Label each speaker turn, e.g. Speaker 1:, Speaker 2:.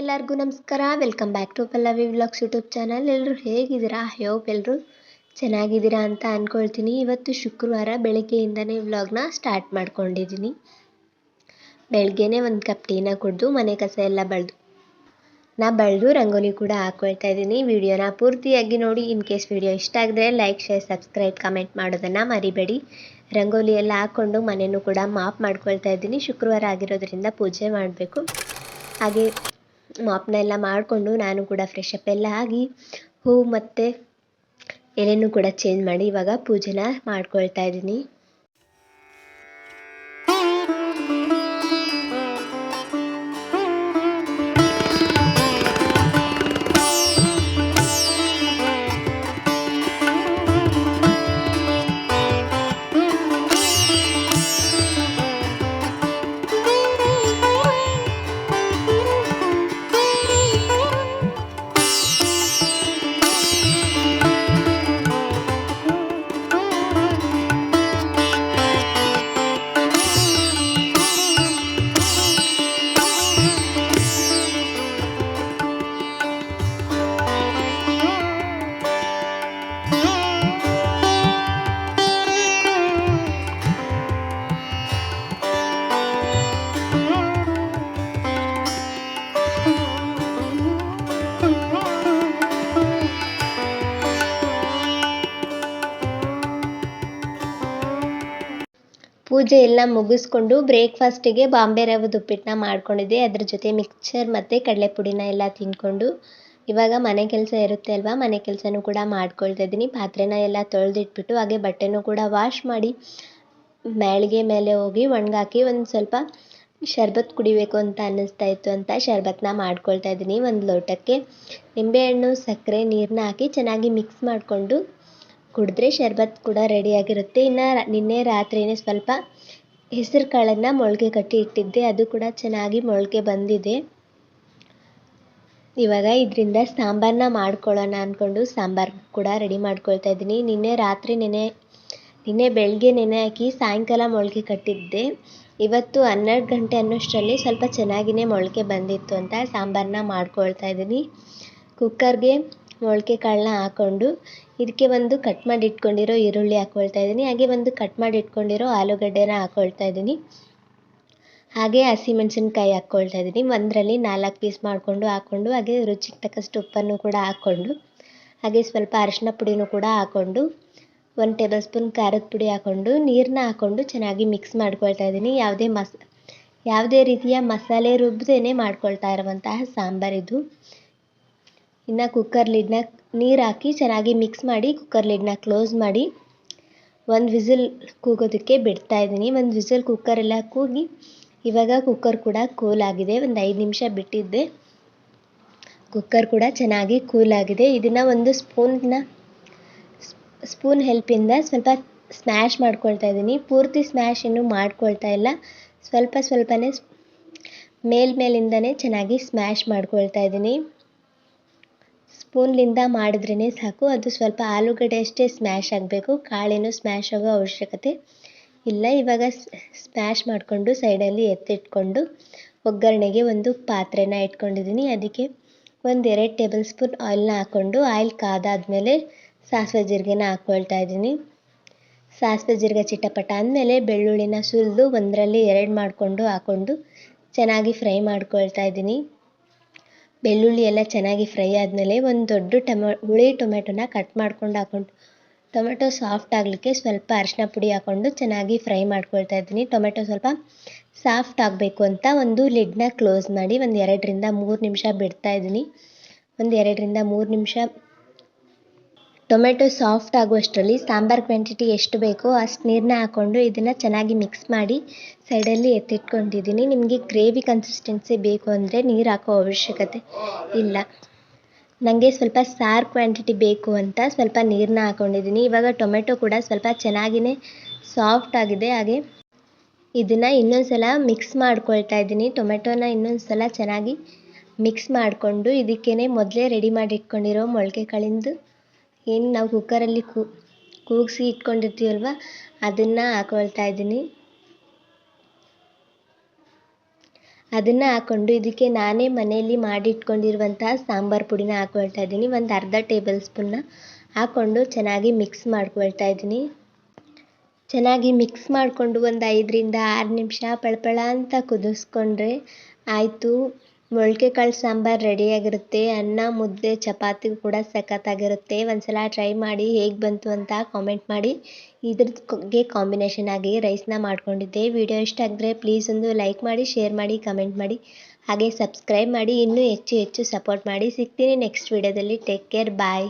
Speaker 1: ನಮಸ್ಕಾರ. Welcome back to Pallavi vlogs YouTube channel ಎಲ್ಲರೂ ಹೇಗಿದ್ದೀರಾ? ಹೋಪ್ ಎಲ್ಲರೂ ಚೆನ್ನಾಗಿದ್ದೀರಾ ಅಂತ ಅಂದ್ಕೊಳ್ತೀನಿ ಇವತ್ತು ಶುಕ್ರವಾರ ಬೆಳಗ್ಗೆಯಿಂದನೇ ವ್ಲಾಗ್ನ ಸ್ಟಾರ್ಟ್ ಮಾಡ್ಕೊಂಡಿದ್ದೀನಿ. ಬೆಳಗ್ಗೆನೇ ಒಂದು ಕಪ್ ಟೀನ ಕುಡಿದು ಮನೆ ಕಸ ಎಲ್ಲ ಬಳ್ದು, ನಾ ಬಳ್ದು ರಂಗೋಲಿ ಕೂಡ ಹಾಕ್ಕೊಳ್ತಾ ಇದ್ದೀನಿ. ವಿಡಿಯೋನ ಪೂರ್ತಿಯಾಗಿ ನೋಡಿ. ಇನ್ ಕೇಸ್ ವಿಡಿಯೋ ಇಷ್ಟ ಆಗಿದ್ರೆ ಲೈಕ್ ಶೇರ್ ಸಬ್ಸ್ಕ್ರೈಬ್ ಕಮೆಂಟ್ ಮಾಡೋದನ್ನು ಮರಿಬೇಡಿ. ರಂಗೋಲಿ ಎಲ್ಲ ಹಾಕ್ಕೊಂಡು ಮನೆಯೂ ಕೂಡ ಮಾಪ್ ಮಾಡ್ಕೊಳ್ತಾ ಇದ್ದೀನಿ. ಶುಕ್ರವಾರ ಆಗಿರೋದ್ರಿಂದ ಪೂಜೆ ಮಾಡಬೇಕು. ಹಾಗೆ ಮಾಪ್ನೆಲ್ಲ ಮಾಡಿಕೊಂಡು ನಾನು ಕೂಡ ಫ್ರೆಶ್ ಅಪ್ ಎಲ್ಲ ಆಗಿ ಹೂ ಮತ್ತು ಎಲೆನೂ ಕೂಡ ಚೇಂಜ್ ಮಾಡಿ ಇವಾಗ ಪೂಜೆನ ಮಾಡ್ಕೊಳ್ತಾ ಇದ್ದೀನಿ. ಪೂಜೆ ಎಲ್ಲ ಮುಗಿಸ್ಕೊಂಡು ಬ್ರೇಕ್ಫಾಸ್ಟಿಗೆ ಬಾಂಬೆ ರವದ ಉಪ್ಪಿಟ್ಟನ್ನ ಮಾಡ್ಕೊಂಡಿದ್ದೆ. ಅದ್ರ ಜೊತೆ ಮಿಕ್ಚರ್ ಮತ್ತು ಕಡಲೆಪುಡಿನ ಎಲ್ಲ ತಿಂದ್ಕೊಂಡು ಇವಾಗ ಮನೆ ಕೆಲಸ ಇರುತ್ತೆ ಅಲ್ವಾ? ಮನೆ ಕೆಲಸನೂ ಕೂಡ ಮಾಡ್ಕೊಳ್ತಾ ಇದ್ದೀನಿ. ಪಾತ್ರೆನ ಎಲ್ಲ ತೊಳೆದಿಟ್ಬಿಟ್ಟು ಹಾಗೆ ಬಟ್ಟೆನೂ ಕೂಡ ವಾಶ್ ಮಾಡಿ ಮ್ಯಾಳಿಗೆ ಮೇಲೆ ಹೋಗಿ ಒಣಗಾಕಿ ಒಂದು ಸ್ವಲ್ಪ ಶರ್ಬತ್ ಕುಡಿಬೇಕು ಅಂತ ಅನ್ನಿಸ್ತಾ ಇತ್ತು ಅಂತ ಶರ್ಬತ್ನ ಮಾಡ್ಕೊಳ್ತಾ ಇದ್ದೀನಿ ಒಂದು ಲೋಟಕ್ಕೆ. ನಿಂಬೆಹಣ್ಣು, ಸಕ್ಕರೆ ನೀರನ್ನ ಹಾಕಿ ಚೆನ್ನಾಗಿ ಮಿಕ್ಸ್ ಮಾಡಿಕೊಂಡು ಕುಡಿದ್ರೆ ಶರ್ಬತ್ ಕೂಡ ರೆಡಿಯಾಗಿರುತ್ತೆ ಇನ್ನು ನಿನ್ನೆ ರಾತ್ರಿನೇ ಸ್ವಲ್ಪ ಹೆಸರು ಕಾಳನ್ನು ಮೊಳಕೆ ಕಟ್ಟಿ ಇಟ್ಟಿದ್ದೆ. ಅದು ಕೂಡ ಚೆನ್ನಾಗಿ ಮೊಳಕೆ ಬಂದಿದೆ. ಇವಾಗ ಇದರಿಂದ ಸಾಂಬಾರನ್ನ ಮಾಡ್ಕೊಳ್ಳೋಣ ಅಂದ್ಕೊಂಡು ಸಾಂಬಾರ್ ಕೂಡ ರೆಡಿ ಮಾಡ್ಕೊಳ್ತಾ ಇದ್ದೀನಿ. ನಿನ್ನೆ ರಾತ್ರಿ ನೆನೆ, ನಿನ್ನೆ ಬೆಳಗ್ಗೆ ನೆನೆ ಹಾಕಿ ಸಾಯಂಕಾಲ ಮೊಳಕೆ ಕಟ್ಟಿದ್ದೆ. ಇವತ್ತು ಹನ್ನೆರಡು ಗಂಟೆ ಅನ್ನೋಷ್ಟರಲ್ಲಿ ಸ್ವಲ್ಪ ಚೆನ್ನಾಗಿಯೇ ಮೊಳಕೆ ಬಂದಿತ್ತು ಅಂತ ಸಾಂಬಾರನ್ನ ಮಾಡ್ಕೊಳ್ತಾ ಇದ್ದೀನಿ. ಕುಕ್ಕರ್ಗೆ ಮೊಳಕೆ ಕಾಳನ್ನ ಹಾಕ್ಕೊಂಡು ಇದಕ್ಕೆ ಒಂದು ಕಟ್ ಮಾಡಿ ಇಟ್ಕೊಂಡಿರೋ ಈರುಳ್ಳಿ ಹಾಕ್ಕೊಳ್ತಾ ಇದ್ದೀನಿ. ಹಾಗೆ ಒಂದು ಕಟ್ ಮಾಡಿ ಇಟ್ಕೊಂಡಿರೋ ಆಲೂಗಡ್ಡೆನ ಹಾಕ್ಕೊಳ್ತಾ ಇದ್ದೀನಿ. ಹಾಗೆ ಹಸಿಮೆಣಸಿನ್ಕಾಯಿ ಹಾಕ್ಕೊಳ್ತಾ ಇದ್ದೀನಿ. ಒಂದರಲ್ಲಿ ನಾಲ್ಕು ಪೀಸ್ ಮಾಡಿಕೊಂಡು ಹಾಕ್ಕೊಂಡು ಹಾಗೆ ರುಚಿಗೆ ತಕ್ಕಷ್ಟು ಉಪ್ಪನ್ನು ಕೂಡ ಹಾಕ್ಕೊಂಡು ಹಾಗೆ ಸ್ವಲ್ಪ ಅರಿಶಿನ ಪುಡಿನೂ ಕೂಡ ಹಾಕ್ಕೊಂಡು ಒಂದು ಟೇಬಲ್ ಸ್ಪೂನ್ ಖಾರದ ಪುಡಿ ಹಾಕ್ಕೊಂಡು ನೀರನ್ನ ಹಾಕ್ಕೊಂಡು ಚೆನ್ನಾಗಿ ಮಿಕ್ಸ್ ಮಾಡ್ಕೊಳ್ತಾ ಇದ್ದೀನಿ. ಯಾವುದೇ ಮಸ್, ಯಾವುದೇ ರೀತಿಯ ಮಸಾಲೆ ರುಬ್ಬದೇನೆ ಮಾಡ್ಕೊಳ್ತಾ ಇರುವಂತಹ ಸಾಂಬಾರಿದು ಇನ್ನು ಕುಕ್ಕರ್ ಲಿಡ್ನ ನೀರು ಹಾಕಿ ಚೆನ್ನಾಗಿ ಮಿಕ್ಸ್ ಮಾಡಿ ಕುಕ್ಕರ್ ಲಿಡ್ನ ಕ್ಲೋಸ್ ಮಾಡಿ ಒಂದು ವಿಸಿಲ್ ಕೂಗೋದಕ್ಕೆ ಬಿಡ್ತಾ ಇದ್ದೀನಿ. ಒಂದು ವಿಸಿಲ್ ಕುಕ್ಕರೆಲ್ಲ ಕೂಗಿ ಇವಾಗ ಕುಕ್ಕರ್ ಕೂಡ ಕೂಲ್ ಆಗಿದೆ. ಒಂದು ಐದು ನಿಮಿಷ ಬಿಟ್ಟಿದ್ದೆ. ಕುಕ್ಕರ್ ಕೂಡ ಚೆನ್ನಾಗಿ ಕೂಲ್ ಆಗಿದೆ. ಇದನ್ನು ಒಂದು ಸ್ಪೂನ್ನ ಸ್ಪೂನ್ ಹೆಲ್ಪಿಂದ ಸ್ವಲ್ಪ ಸ್ಮ್ಯಾಶ್ ಮಾಡ್ಕೊಳ್ತಾ ಇದ್ದೀನಿ. ಪೂರ್ತಿ ಸ್ಮ್ಯಾಶ್ ಇನ್ನೂ ಮಾಡ್ಕೊಳ್ತಾ ಇಲ್ಲ. ಸ್ವಲ್ಪ ಸ್ವಲ್ಪನೇ ಮೇಲ್ಮೇಲಿಂದನೇ ಚೆನ್ನಾಗಿ ಸ್ಮ್ಯಾಶ್ ಮಾಡ್ಕೊಳ್ತಾ ಇದ್ದೀನಿ. ಸ್ಪೂನ್ಲಿಂದ ಮಾಡಿದ್ರೇ ಸಾಕು. ಅದು ಸ್ವಲ್ಪ ಆಲೂಗಡ್ಡೆ ಅಷ್ಟೇ ಸ್ಮ್ಯಾಶ್ ಆಗಬೇಕು. ಕಾಳೇನು ಸ್ಮ್ಯಾಶ್ ಆಗೋ ಅವಶ್ಯಕತೆ ಇಲ್ಲ. ಇವಾಗ ಸ್ಮ್ಯಾಶ್ ಮಾಡಿಕೊಂಡು ಸೈಡಲ್ಲಿ ಎತ್ತಿಟ್ಕೊಂಡು ಒಗ್ಗರಣೆಗೆ ಒಂದು ಪಾತ್ರೆನ ಇಟ್ಕೊಂಡಿದ್ದೀನಿ. ಅದಕ್ಕೆ ಒಂದು ಎರಡು ಟೇಬಲ್ ಸ್ಪೂನ್ ಆಯಿಲ್ನ ಹಾಕ್ಕೊಂಡು ಆಯಿಲ್ ಕಾದಾದಮೇಲೆ ಸಾಸಿವೆ ಜೀರಿಗೆನ ಹಾಕ್ಕೊಳ್ತಾ ಇದ್ದೀನಿ. ಸಾಸಿವೆ ಜೀರಿಗೆ ಚಿಟಪಟ ಅಂದಮೇಲೆ ಬೆಳ್ಳುಳ್ಳಿನ ಸುಲಿದು ಒಂದರಲ್ಲಿ ಎರಡು ಮಾಡಿಕೊಂಡು ಹಾಕ್ಕೊಂಡು ಚೆನ್ನಾಗಿ ಫ್ರೈ ಮಾಡ್ಕೊಳ್ತಾ ಇದ್ದೀನಿ. ಬೆಳ್ಳುಳ್ಳಿ ಎಲ್ಲ ಚೆನ್ನಾಗಿ ಫ್ರೈ ಆದಮೇಲೆ ಒಂದು ದೊಡ್ಡ ಟೊಮೊ, ಹುಳಿ ಟೊಮೆಟೊನ ಕಟ್ ಮಾಡ್ಕೊಂಡು ಹಾಕ್ಕೊಂಡು ಟೊಮೆಟೊ ಸಾಫ್ಟ್ ಆಗಲಿಕ್ಕೆ ಸ್ವಲ್ಪ ಅರಿಶಿನ ಪುಡಿ ಹಾಕ್ಕೊಂಡು ಚೆನ್ನಾಗಿ ಫ್ರೈ ಮಾಡ್ಕೊಳ್ತಾ ಇದ್ದೀನಿ. ಟೊಮೆಟೊ ಸ್ವಲ್ಪ ಸಾಫ್ಟ್ ಆಗಬೇಕು ಅಂತ ಒಂದು ಲಿಡ್ನ ಕ್ಲೋಸ್ ಮಾಡಿ ಒಂದು ಎರಡರಿಂದ ಮೂರು ನಿಮಿಷ ಬಿಡ್ತಾ ಇದ್ದೀನಿ. ಒಂದು ಎರಡರಿಂದ ಮೂರು ನಿಮಿಷ ಟೊಮೆಟೊ ಸಾಫ್ಟ್ ಆಗುವಷ್ಟರಲ್ಲಿ ಸಾಂಬಾರ್ ಕ್ವಾಂಟಿಟಿ ಎಷ್ಟು ಬೇಕೋ ಅಷ್ಟು ನೀರನ್ನ ಹಾಕ್ಕೊಂಡು ಇದನ್ನು ಚೆನ್ನಾಗಿ ಮಿಕ್ಸ್ ಮಾಡಿ ಸೈಡಲ್ಲಿ ಎತ್ತಿಟ್ಕೊಂಡಿದ್ದೀನಿ. ನಿಮಗೆ ಗ್ರೇವಿ ಕನ್ಸಿಸ್ಟೆನ್ಸಿ ಬೇಕು ಅಂದರೆ ನೀರು ಹಾಕೋ ಅವಶ್ಯಕತೆ ಇಲ್ಲ. ನನಗೆ ಸ್ವಲ್ಪ ಸಾರ್ ಕ್ವಾಂಟಿಟಿ ಬೇಕು ಅಂತ ಸ್ವಲ್ಪ ನೀರನ್ನ ಹಾಕ್ಕೊಂಡಿದ್ದೀನಿ ಇವಾಗ ಟೊಮೆಟೊ ಕೂಡ ಸ್ವಲ್ಪ ಚೆನ್ನಾಗಿಯೇ ಸಾಫ್ಟ್ ಆಗಿದೆ. ಹಾಗೆ ಇದನ್ನು ಇನ್ನೊಂದು ಸಲ ಮಿಕ್ಸ್ ಮಾಡ್ಕೊಳ್ತಾ ಇದ್ದೀನಿ. ಟೊಮೆಟೊನ ಇನ್ನೊಂದು ಸಲ ಚೆನ್ನಾಗಿ ಮಿಕ್ಸ್ ಮಾಡಿಕೊಂಡು ಇದಕ್ಕೇ ಮೊದಲೇ ರೆಡಿ ಮಾಡಿ ಇಟ್ಕೊಂಡಿರೋ ಮೊಳಕೆ ಕಾಳಿಂದು ಏನು ನಾವು ಕುಕ್ಕರಲ್ಲಿ ಕೂಗಿಸಿ ಇಟ್ಕೊಂಡಿರ್ತೀವಲ್ವ, ಅದನ್ನು ಹಾಕ್ಕೊಳ್ತಾ ಇದ್ದೀನಿ. ಅದನ್ನು ಹಾಕ್ಕೊಂಡು ಇದಕ್ಕೆ ನಾನೇ ಮನೆಯಲ್ಲಿ ಮಾಡಿಟ್ಕೊಂಡಿರುವಂತಹ ಸಾಂಬಾರು ಪುಡಿನ ಹಾಕ್ಕೊಳ್ತಾ ಇದ್ದೀನಿ. ಒಂದು ಅರ್ಧ ಟೇಬಲ್ ಸ್ಪೂನ್ನ ಹಾಕ್ಕೊಂಡು ಚೆನ್ನಾಗಿ ಮಿಕ್ಸ್ ಮಾಡ್ಕೊಳ್ತಾ ಇದ್ದೀನಿ. ಚೆನ್ನಾಗಿ ಮಿಕ್ಸ್ ಮಾಡಿಕೊಂಡು ಒಂದು ಐದರಿಂದ ಆರು ನಿಮಿಷ ಪಳಪಳ ಅಂತ ಕುದಿಸ್ಕೊಂಡ್ರೆ ಆಯಿತು. ಮೊಳಕೆ ಕಾಳು ಸಾಂಬಾರು ರೆಡಿಯಾಗಿರುತ್ತೆ ಅನ್ನ, ಮುದ್ದೆ, ಚಪಾತಿ ಕೂಡ ಸಖತ್ತಾಗಿರುತ್ತೆ. ಒಂದ್ಸಲ ಟ್ರೈ ಮಾಡಿ ಹೇಗೆ ಬಂತು ಅಂತ ಕಾಮೆಂಟ್ ಮಾಡಿ. ಇದ್ರದ್ಗೆ ಕಾಂಬಿನೇಷನ್ ಆಗಿ ರೈಸ್ನ ಮಾಡ್ಕೊಂಡಿದ್ದೆ. ವಿಡಿಯೋ ಇಷ್ಟ ಆಗಿದ್ರೆ ಪ್ಲೀಸ್ ಒಂದು ಲೈಕ್ ಮಾಡಿ ಶೇರ್ ಮಾಡಿ ಕಮೆಂಟ್ ಮಾಡಿ. ಹಾಗೆ ಸಬ್ಸ್ಕ್ರೈಬ್ ಮಾಡಿ, ಇನ್ನೂ ಹೆಚ್ಚು ಹೆಚ್ಚು ಸಪೋರ್ಟ್ ಮಾಡಿ. ಸಿಗ್ತೀನಿ ನೆಕ್ಸ್ಟ್ ವಿಡಿಯೋದಲ್ಲಿ ಟೇಕ್ ಕೇರ್ ಬಾಯ್